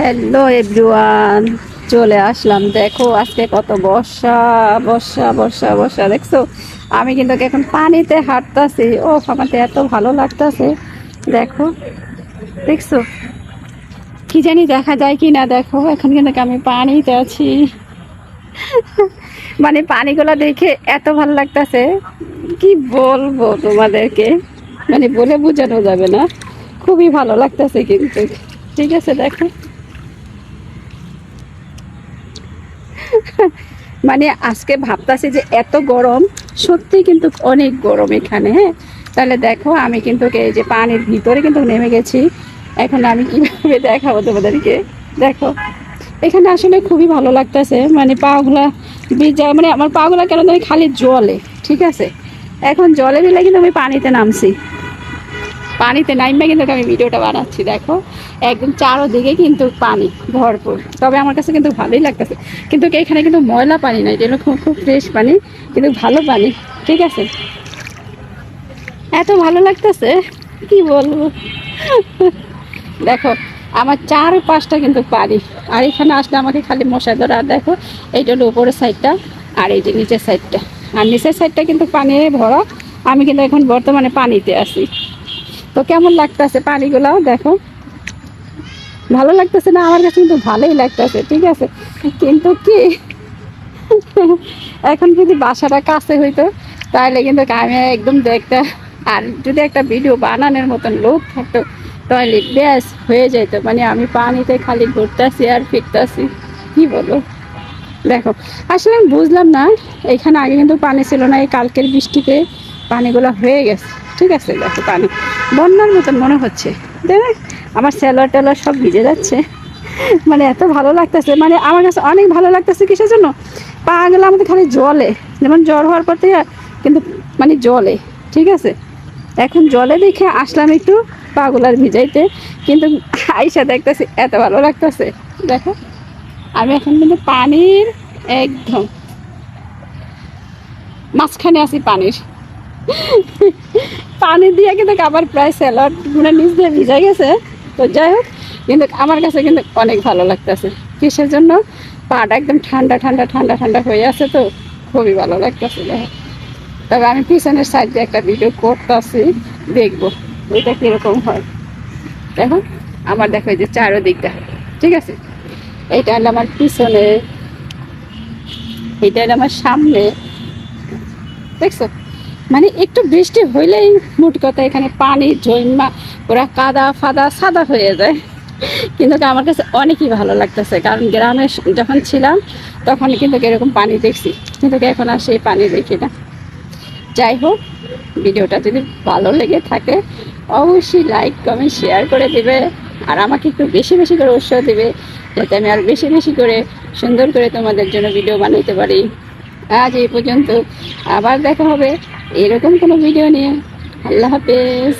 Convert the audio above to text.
Hello everyone চলে আসলাম। দেখো, আজকে কত বর্ষা বর্ষা বর্ষা বর্ষা। দেখছ? আমি কিন্তু এখন পানিতে হাঁটতাছি। ও আমাকে এত ভালো লাগতাছে। দেখো, দেখছ? কি জানি দেখা যায় কি না দেখো। এখন কিন্তু আমি পানিতে আছি। মানে পানিগুলো দেখে এত ভালো লাগতাছে। কি বলব তোমাদেরকে? মানে বলে বোঝানো যাবে না। খুবই ভালো লাগতেছে কিন্তু। ঠিক আছে, দেখো। মানে আজকে ভাবতাছি যে এত গরম, সত্যি কিন্তু অনেক গরম এখানে হ্যাঁ? তাহলে দেখো, আমি কিন্তু এই যে পানির ভিতরে কিন্তু নেমে গেছি। এখন আমি কীভাবে দেখাবো তোমাদেরকে? দেখো, এখানে আসলে খুবই ভালো লাগতেছে। মানে পাগুলা ভিজা মানে আমার পাগুলা কেন জানি খালি জলে, ঠিক আছে? এখন জলে দিলে কিন্তু আমি পানিতে নামছি। পানিতে নামবে কিন্তু আমি ভিডিওটা বানাচ্ছি, দেখো। একদম চারোদিকে কিন্তু পানি ভরপুর। তবে আমার কাছে কিন্তু ভালোই লাগতেছে। কিন্তু এখানে কিন্তু ময়লা পানি নাই যেগুলো খুব খুব ফ্রেশ পানি, কিন্তু ভালো পানি, ঠিক আছে? এত ভালো লাগতেছে, কি বলব? দেখো, আমার চার পাঁচটা কিন্তু পানি। আর এখানে আসলে আমাকে খালি মশা ধরা, আর দেখো, এইটা হলো উপরের সাইডটা আর এই যে নিচের সাইডটা আর নিচের সাইডটা কিন্তু পানি ভরা। আমি কিন্তু এখন বর্তমানে পানিতে আছি। তো কেমন লাগতেছে পানিগুলো দেখো। ভালো লাগতেছে না, আমার কাছে কিন্তু ভালোই লাগতেছে, ঠিক আছে? কিন্তু কি? এখন যদি বাসাটা কাছে হইতো, তাহলে কিন্তু আমি একদম দেখতে আর যদি একটা ভিডিও বানানোর মতন লোক থাকতো, তাহলে ব্যাস হয়ে যেত মানে আমি পানিতে খালি ঘুরতেছি আর ফিরতেছি, কি বলো দেখো, আসলে আমি বুঝলাম না, এখানে আগে কিন্তু পানি ছিল না, এই কালকের বৃষ্টিতে। পানিগুলো হয়ে গেছে। ঠিক আছে, দেখো পানি। বন্যার মতন মনে হচ্ছে। দেখ, আমার স্যালোয়ার টেলোয়ার সব ভিজে যাচ্ছে। মানে এত ভালো লাগতেছে। মানে আমার কাছে অনেক ভালো লাগতেছে কিসের জন্য? পা গেলে আমাদের খালি জলে। যেমন জ্বর হওয়ার পর থেকে কিন্তু মানে জলে। ঠিক আছে? এখন জলে দেখে আসলাম একটু পাগুলার ভিজাইতে। কিন্তু আইসা দেখতেছি, এত ভালো লাগতেছে। দেখো, আমি এখন কিন্তু পানির একদম মাঝখানে আছি পানির। পানি দিয়ে কিন্তু আবার প্রায় স্যালাড মানে নিচ দিয়ে ভিজে গেছে। তো যাই হোক, কিন্তু আমার কাছে কিন্তু অনেক ভালো লাগতেছে। কিসের জন্য? পাটা একদম ঠান্ডা ঠান্ডা ঠান্ডা ঠান্ডা হয়ে আছে তো, খুবই ভালো লাগতেছে। দেখো তবে আমি পিছনের সাইড দিয়ে একটা ভিডিও করতেছি, দেখব, এটা কীরকম হয়। দেখো আমার দেখো যে চারোদিকটা, ঠিক আছে? এইটা হলো আমার পিছনে এইটা হলো আমার সামনে, দেখছ? মানে একটু বৃষ্টি হইলেই মোট কথা এখানে পানি জৈমা ওরা কাদা ফাদা, সাদা হয়ে যায়। কিন্তু আমার কাছে অনেকই ভালো লাগতেছে, কারণ গ্রামে যখন ছিলাম, তখন কিন্তু এরকম পানি দেখছি, কিন্তু এখন আর সেই পানি দেখি না। যাই হোক, ভিডিওটা যদি ভালো লেগে থাকে, অবশ্যই লাইক কমেন্ট শেয়ার করে দিবে, আর আমাকে একটু বেশি বেশি করে উৎসাহ দেবে, যাতে আমি আর বেশি বেশি করে সুন্দর করে তোমাদের জন্য ভিডিও বানাইতে পারি। আজ এই পর্যন্ত আবার দেখা হবে। এরকম কোনো ভিডিও নিয়ে। আল্লাহ হাফেজ।